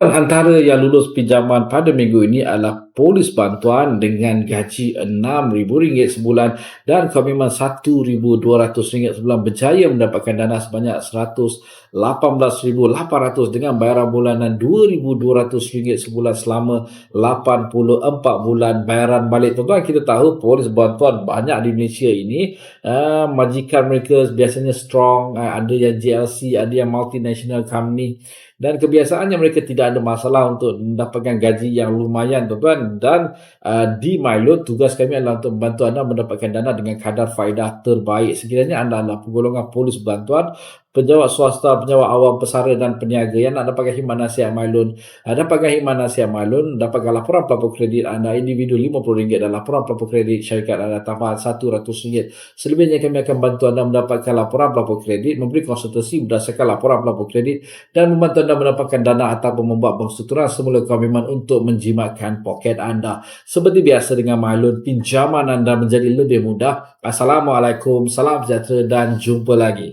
Antara yang lulus pinjaman pada minggu ini adalah polis bantuan dengan gaji RM6,000 sebulan dan komitmen RM1,200 sebulan berjaya mendapatkan dana sebanyak RM118,800 dengan bayaran bulanan RM2,200 sebulan selama 84 bulan bayaran balik. Tuan-tuan, kita tahu polis bantuan banyak di Malaysia ini. Uh, majikan mereka biasanya strong, uh, ada yang GLC, ada yang multinational company dan kebiasaannya mereka tidak ada masalah untuk mendapatkan gaji yang lumayan tuan-tuan. Dan uh, di Milo tugas kami adalah untuk membantu anda mendapatkan dana dengan kadar faedah terbaik. Sekiranya anda adalah golongan polis bantuan penjawat swasta, penjawat awam, pesara dan peniaga yang nak dapatkan khidmat nasihat Mylon uh, dapatkan khidmat nasihat Mylon dapatkan laporan pelapor kredit anda individu RM50 dan laporan pelapor kredit syarikat anda tambahan RM100 selebihnya kami akan bantu anda mendapatkan laporan pelapor kredit memberi konsultasi berdasarkan laporan pelapor kredit dan membantu anda mendapatkan dana ataupun membuat bank struktural semula komitmen untuk menjimatkan poket anda. Seperti biasa dengan Mylon, pinjaman anda menjadi lebih mudah. Assalamualaikum, salam sejahtera dan jumpa lagi.